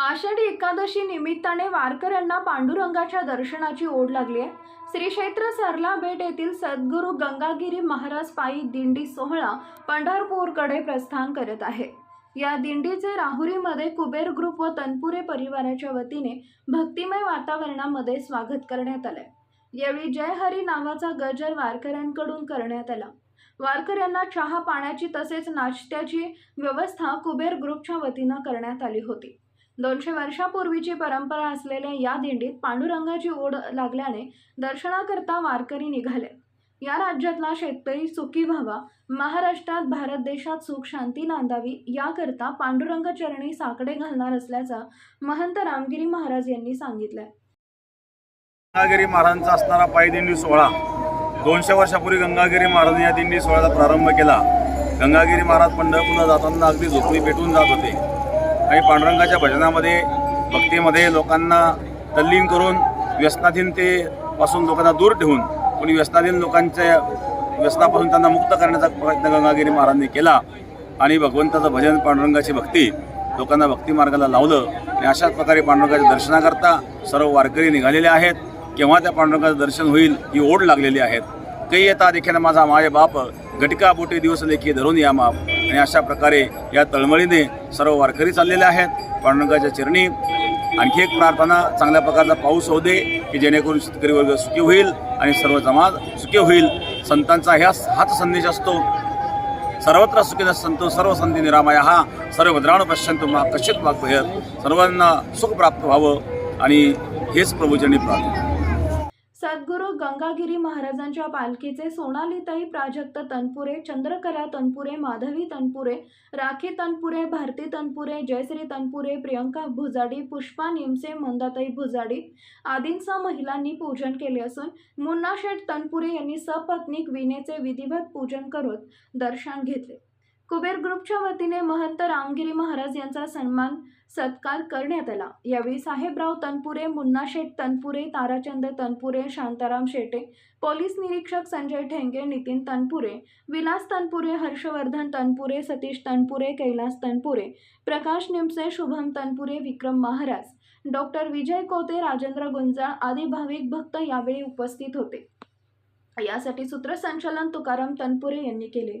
आषाढी एकादशी निमित्ताने वारकऱ्यांना पांडुरंगाच्या दर्शनाची ओढ लागली आहे श्री क्षेत्र सरला बेट येथील सद्गुरू गंगागिरी महाराज पायी दिंडी सोहळा पंढरपूरकडे प्रस्थान करत आहे. या दिंडीचे राहुरीमध्ये कुबेर ग्रुप व तनपुरे परिवाराच्या वतीने भक्तिमय वातावरणामध्ये स्वागत करण्यात आलंय. यावेळी जय हरी नावाचा गजर वारकऱ्यांकडून करण्यात आला. वारकऱ्यांना चहा पाण्याची तसेच नाश्त्याची व्यवस्था कुबेर ग्रुपच्या वतीनं करण्यात आली होती. दोनशे वर्षापूर्वीची परंपरा असलेल्या या दिंडीत पांडुरंगाची ओढ लागल्याने दर्शनाकरता वारकरी निघाले. या राज्यातला शेतकरी सुखी व्हावा महाराष्ट्रात भारत देशात सुख शांती नांदावी याकरता पांडुरंग चरणी साकडे घालणार असल्याचा महंत रामगिरी महाराज यांनी सांगितलंय. गंगागिरी महाराजांचा असणारा पायदिंडी सोहळा दोनशे वर्षापूर्वी गंगागिरी महाराजांनी या दिंडी सोहळ्याचा प्रारंभ केला. गंगागिरी महाराज पंढरपूरला जाताना अगदी झोपडी पेटून जात होते. आणि पांडुरंगाच्या भजनामध्ये भक्तीमध्ये लोकांना तल्लीन करून व्यसनाधीनतेपासून लोकांना दूर ठेवून कोणी व्यसनाधीन लोकांच्या व्यसनापासून त्यांना मुक्त करण्याचा प्रयत्न गंगागिरी महाराजांनी केला आणि भगवंताचं भजन पांडुरंगाची भक्ती लोकांना भक्ती मार्गाला लावलं आणि अशाच प्रकारे पांडुरंगाच्या दर्शनाकरता सर्व वारकरी निघालेले आहेत. केव्हा त्या पांडुरंगाचं दर्शन होईल ही ओढ लागलेली आहेत काही येता देखील माझा माझे बाप घटका बोटे दिवस लेखी धरून या माप. आणि अशा प्रकारे या तळमळीने सर्व वारकरी चाललेले आहेत. पांडुरंगाच्या चिरणी आणखी एक प्रार्थना चांगल्या प्रकारचा पाऊस होऊ दे की जेणेकरून शेतकरी वर्ग सुखी होईल आणि सर्व समाज सुखी होईल. संतांचा ह्या हाच संदेश असतो. सर्वत्र सुखीचा संतो सर्व संधी निरामय हा. सर्व भद्राण पश्यंत मा कश्चित वाक सर्वांना सुख प्राप्त व्हावं आणि हेच प्रभूजनी प्रार्थना. सद्गुरू गंगागिरी महाराजांच्या पालखीचे सोनालीताई प्राजक्त तनपुरे चंद्रकला तनपुरे माधवी तनपुरे राखी तनपुरे भारती तनपुरे जयश्री तनपुरे प्रियंका भुजाडी पुष्पा निमसे मंदाताई भुजाडी आदींसह महिलांनी पूजन केले असून मुन्ना शेठ तनपुरे यांनी सपत्नीक विनेचे विधिवत पूजन करून दर्शन घेतले. कुबेर ग्रुपच्या वतीने महंत रामगिरी महाराज यांचा सन्मान सत्कार करण्यात आला. यावेळी साहेबराव तनपुरे मुन्ना शेठ तनपुरे ताराचंद तनपुरे शांताराम शेटे पोलीस निरीक्षक संजय ठेंगे नितीन तनपुरे विलास तनपुरे हर्षवर्धन तनपुरे सतीश तनपुरे कैलास तनपुरे प्रकाश निमसे शुभम तनपुरे विक्रम महाराज डॉक्टर विजय कोते राजेंद्र गुंजाळ आदी भाविक भक्त यावेळी उपस्थित होते. यासाठी सूत्रसंचालन तुकाराम तनपुरे यांनी केले.